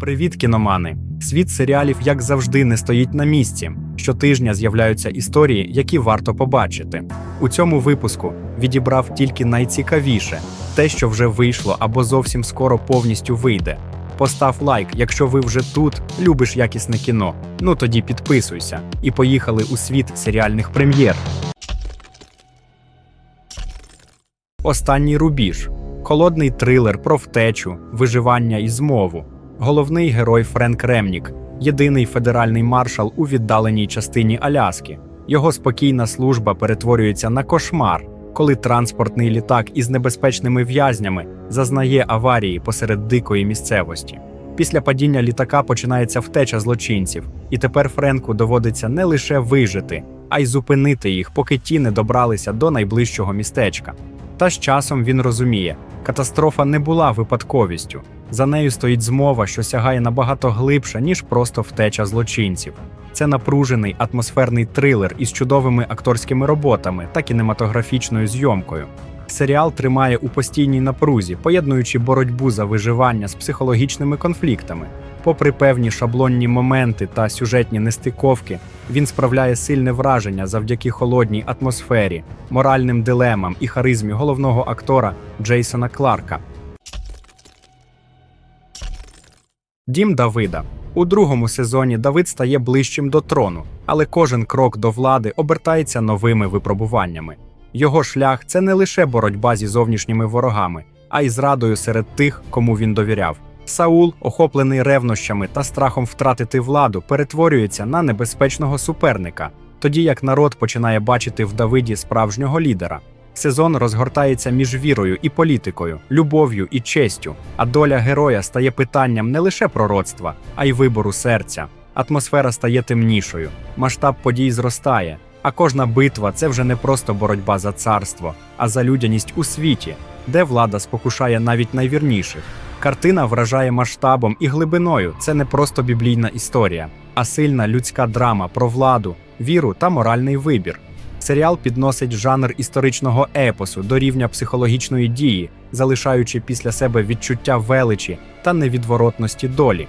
Привіт, кіномани! Світ серіалів, як завжди, не стоїть на місці. Щотижня з'являються історії, які варто побачити. У цьому випуску відібрав тільки найцікавіше те, що вже вийшло або зовсім скоро повністю вийде. Постав лайк, якщо ви вже тут любиш якісне кіно. Ну тоді підписуйся. І поїхали у світ серіальних прем'єр. Останній рубіж холодний трилер про втечу, виживання і змову. Головний герой Френк Ремнік, єдиний федеральний маршал у віддаленій частині Аляски. Його спокійна служба перетворюється на кошмар, коли транспортний літак із небезпечними в'язнями зазнає аварії посеред дикої місцевості. Після падіння літака починається втеча злочинців, і тепер Френку доводиться не лише вижити, а й зупинити їх, поки ті не добралися до найближчого містечка. Та з часом він розуміє, катастрофа не була випадковістю. За нею стоїть змова, що сягає набагато глибше, ніж просто втеча злочинців. Це напружений атмосферний трилер із чудовими акторськими роботами та кінематографічною зйомкою. Серіал тримає у постійній напрузі, поєднуючи боротьбу за виживання з психологічними конфліктами. Попри певні шаблонні моменти та сюжетні нестиковки, він справляє сильне враження завдяки холодній атмосфері, моральним дилемам і харизмі головного актора Джейсона Кларка. Дім Давида. У другому сезоні Давид стає ближчим до трону, але кожен крок до влади обертається новими випробуваннями. Його шлях це не лише боротьба зі зовнішніми ворогами, а й зрадою серед тих, кому він довіряв. Саул, охоплений ревнощами та страхом втратити владу, перетворюється на небезпечного суперника, тоді як народ починає бачити в Давиді справжнього лідера. Сезон розгортається між вірою і політикою, любов'ю і честю, а доля героя стає питанням не лише пророцтва, а й вибору серця. Атмосфера стає темнішою, масштаб подій зростає, а кожна битва це вже не просто боротьба за царство, а за людяність у світі, де влада спокушає навіть найвірніших. Картина вражає масштабом і глибиною. Це не просто біблійна історія, а сильна людська драма про владу, віру та моральний вибір. Серіал підносить жанр історичного епосу до рівня психологічної дії, залишаючи після себе відчуття величі та невідворотності долі.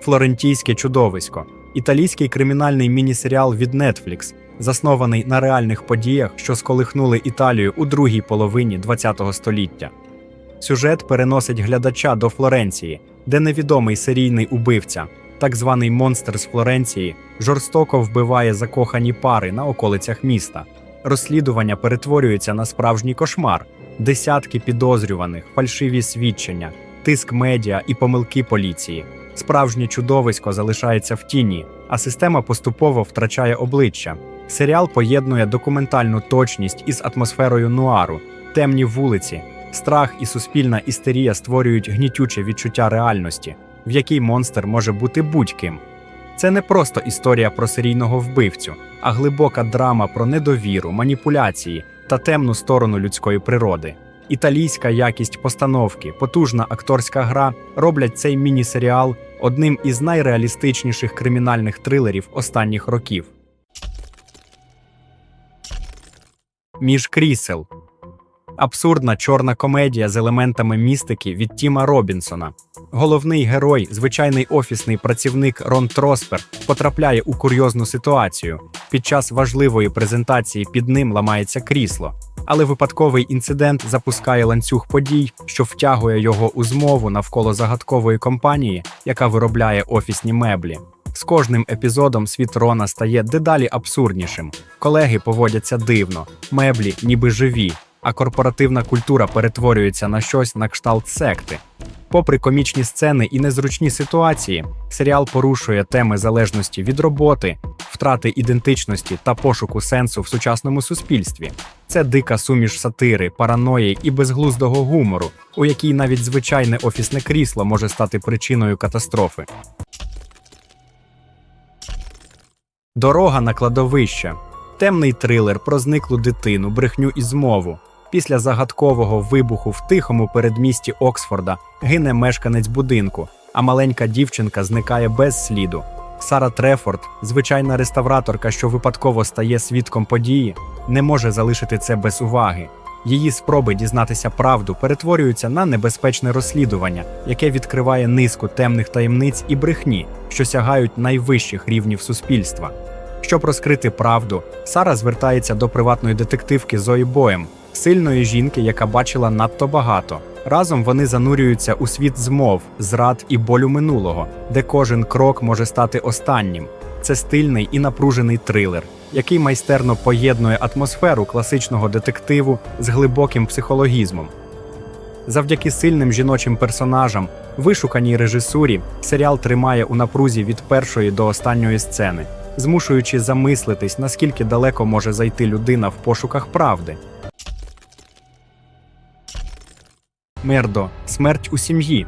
Флорентійське чудовисько італійський кримінальний міні-серіал від Netflix, заснований на реальних подіях, що сколихнули Італію у другій половині ХХ століття. Сюжет переносить глядача до Флоренції, де невідомий серійний убивця, так званий монстр з Флоренції, жорстоко вбиває закохані пари на околицях міста. Розслідування перетворюється на справжній кошмар, десятки підозрюваних, фальшиві свідчення, тиск медіа і помилки поліції. Справжнє чудовисько залишається в тіні, а система поступово втрачає обличчя. Серіал поєднує документальну точність із атмосферою нуару, темні вулиці, страх і суспільна істерія створюють гнітюче відчуття реальності, в якій монстр може бути будь-ким. Це не просто історія про серійного вбивцю, а глибока драма про недовіру, маніпуляції та темну сторону людської природи. Італійська якість постановки, потужна акторська гра роблять цей міні-серіал одним із найреалістичніших кримінальних трилерів останніх років. Між крісел абсурдна чорна комедія з елементами містики від Тіма Робінсона. Головний герой, звичайний офісний працівник Рон Троспер, потрапляє у курйозну ситуацію. Під час важливої презентації під ним ламається крісло. Але випадковий інцидент запускає ланцюг подій, що втягує його у змову навколо загадкової компанії, яка виробляє офісні меблі. З кожним епізодом світ Рона стає дедалі абсурднішим. Колеги поводяться дивно, меблі ніби живі, а корпоративна культура перетворюється на щось на кшталт секти. Попри комічні сцени і незручні ситуації, серіал порушує теми залежності від роботи, втрати ідентичності та пошуку сенсу в сучасному суспільстві. Це дика суміш сатири, параної і безглуздого гумору, у якій навіть звичайне офісне крісло може стати причиною катастрофи. Дорога на кладовище. Темний трилер про зниклу дитину, брехню і змову. Після загадкового вибуху в тихому передмісті Оксфорда гине мешканець будинку, а маленька дівчинка зникає без сліду. Сара Трефорд, звичайна реставраторка, що випадково стає свідком події, не може залишити це без уваги. Її спроби дізнатися правду перетворюються на небезпечне розслідування, яке відкриває низку темних таємниць і брехні, що сягають найвищих рівнів суспільства. Щоб розкрити правду, Сара звертається до приватної детективки Зої Боєм, сильної жінки, яка бачила надто багато. Разом вони занурюються у світ змов, зрад і болю минулого, де кожен крок може стати останнім. Це стильний і напружений трилер, який майстерно поєднує атмосферу класичного детективу з глибоким психологізмом. Завдяки сильним жіночим персонажам, вишуканій режисурі, серіал тримає у напрузі від першої до останньої сцени, змушуючи замислитись, наскільки далеко може зайти людина в пошуках правди. Мердо Смерть у сім'ї.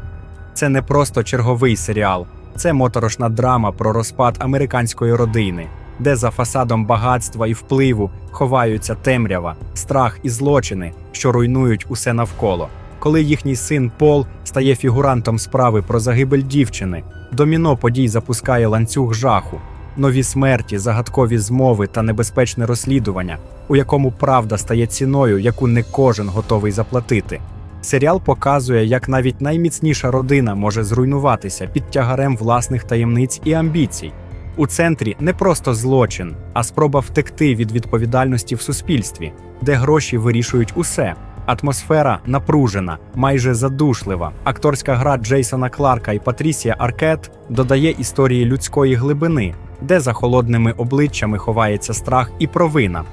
Це не просто черговий серіал, це моторошна драма про розпад американської родини, де за фасадом багатства і впливу ховаються темрява, страх і злочини, що руйнують усе навколо. Коли їхній син Пол стає фігурантом справи про загибель дівчини, доміно подій запускає ланцюг жаху, нові смерті, загадкові змови та небезпечне розслідування, у якому правда стає ціною, яку не кожен готовий заплатити. Серіал показує, як навіть найміцніша родина може зруйнуватися під тягарем власних таємниць і амбіцій. У центрі не просто злочин, а спроба втекти від відповідальності в суспільстві, де гроші вирішують усе. Атмосфера напружена, майже задушлива. Акторська гра Джейсона Кларка і Патрісія Аркет додає історії людської глибини, де за холодними обличчями ховається страх і провина.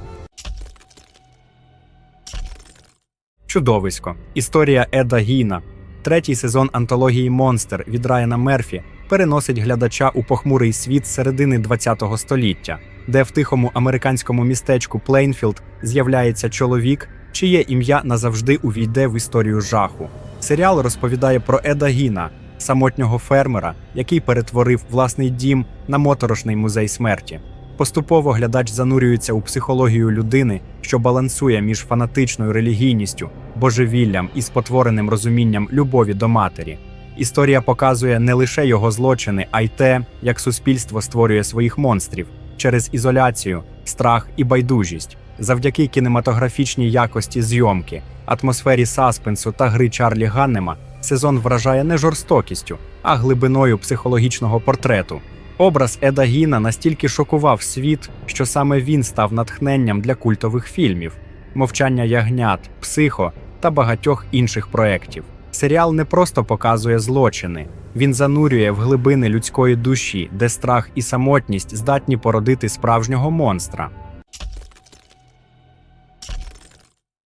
Чудовисько. Історія Еда Гіна. Третій сезон антології Монстер від Райана Мерфі переносить глядача у похмурий світ середини ХХ століття, де в тихому американському містечку Плейнфілд з'являється чоловік, чиє ім'я назавжди увійде в історію жаху. Серіал розповідає про Еда Гіна, самотнього фермера, який перетворив власний дім на моторошний музей смерті. Поступово глядач занурюється у психологію людини, що балансує між фанатичною релігійністю, божевіллям і спотвореним розумінням любові до матері. Історія показує не лише його злочини, а й те, як суспільство створює своїх монстрів через ізоляцію, страх і байдужість, завдяки кінематографічній якості зйомки, атмосфері саспенсу та гри Чарлі Ганнема. Сезон вражає не жорстокістю, а глибиною психологічного портрету. Образ Еда Гіна настільки шокував світ, що саме він став натхненням для культових фільмів, мовчання ягнят, психо та багатьох інших проєктів. Серіал не просто показує злочини, він занурює в глибини людської душі, де страх і самотність здатні породити справжнього монстра.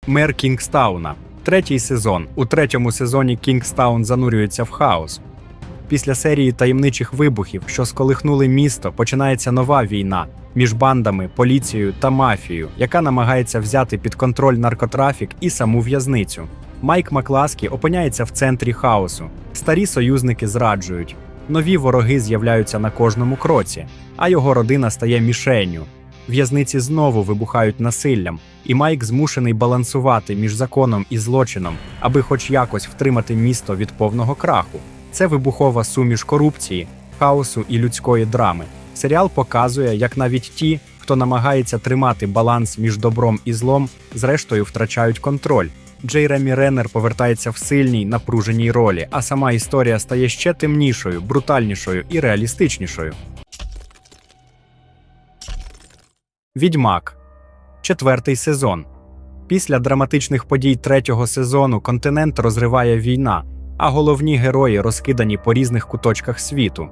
Мер Кінгстауна. Третій сезон. У третьому сезоні Кінгстаун занурюється в хаос. Після серії таємничих вибухів, що сколихнули місто, починається нова війна між бандами, поліцією та мафією, яка намагається взяти під контроль наркотрафік і саму в'язницю. Майк Макласкі опиняється в центрі хаосу. Старі союзники зраджують, нові вороги з'являються на кожному кроці, а його родина стає мішенню. В'язниці знову вибухають насиллям, і Майк змушений балансувати між законом і злочином, аби хоч якось втримати місто від повного краху. Це вибухова суміш корупції, хаосу і людської драми. Серіал показує, як навіть ті, хто намагається тримати баланс між добром і злом, зрештою втрачають контроль. Джей Ремі Реннер повертається в сильній напруженій ролі, а сама історія стає ще темнішою, брутальнішою і реалістичнішою. Відьмак. Четвертий сезон. Після драматичних подій третього сезону континент розриває війна, а головні герої розкидані по різних куточках світу.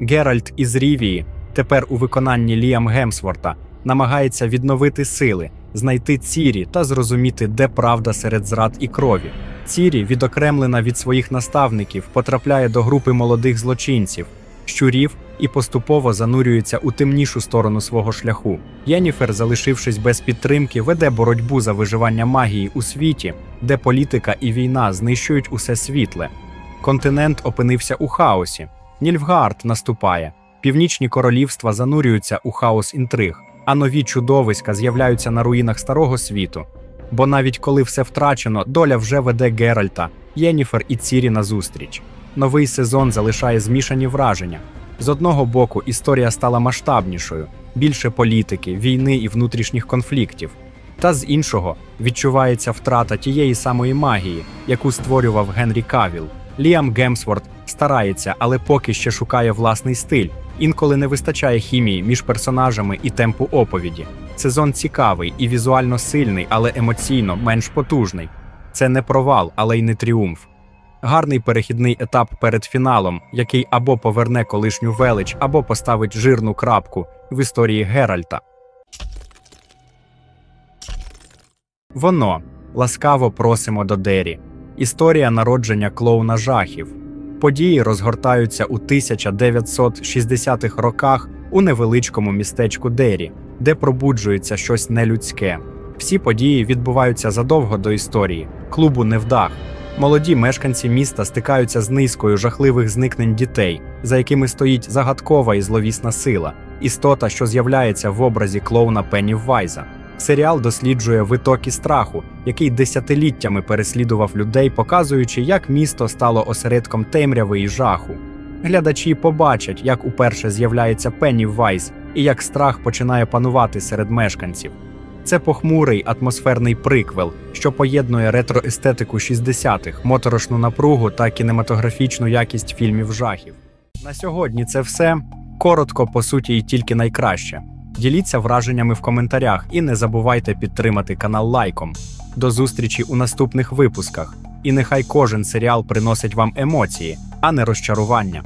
Геральт із Рівії, тепер у виконанні Ліам Гемсворта, намагається відновити сили, знайти Цірі та зрозуміти, де правда серед зрад і крові. Цірі, відокремлена від своїх наставників, потрапляє до групи молодих злочинців, щурів і поступово занурюється у темнішу сторону свого шляху. Єніфер, залишившись без підтримки, веде боротьбу за виживання магії у світі, де політика і війна знищують усе світле. Континент опинився у хаосі. Нільфгард наступає. Північні королівства занурюються у хаос інтриг, а нові чудовиська з'являються на руїнах старого світу. Бо навіть коли все втрачено, доля вже веде Геральта, Єніфер і Цірі назустріч. Новий сезон залишає змішані враження. З одного боку, історія стала масштабнішою, більше політики, війни і внутрішніх конфліктів. Та з іншого відчувається втрата тієї самої магії, яку створював Генрі Кавіл. Ліам Гемсворт старається, але поки ще шукає власний стиль. Інколи не вистачає хімії між персонажами і темпу оповіді. Сезон цікавий і візуально сильний, але емоційно менш потужний. Це не провал, але й не тріумф. Гарний перехідний етап перед фіналом, який або поверне колишню велич, або поставить жирну крапку в історії Геральта. Воно ласкаво просимо до Дері. Історія народження клоуна жахів. Події розгортаються у 1960-х роках у невеличкому містечку Дері, де пробуджується щось нелюдське. Всі події відбуваються задовго до історії, клубу невдах. Молоді мешканці міста стикаються з низкою жахливих зникнень дітей, за якими стоїть загадкова і зловісна сила, істота, що з'являється в образі клоуна Пенніввайза. Серіал досліджує витоки страху, який десятиліттями переслідував людей, показуючи, як місто стало осередком темряви і жаху. Глядачі побачать, як уперше з'являється Пенніввайз і як страх починає панувати серед мешканців. Це похмурий атмосферний приквел, що поєднує ретроестетику 60-х, моторошну напругу та кінематографічну якість фільмів жахів. На сьогодні це все. Коротко, по суті, і тільки найкраще. Діліться враженнями в коментарях і не забувайте підтримати канал лайком. До зустрічі у наступних випусках. І нехай кожен серіал приносить вам емоції, а не розчарування.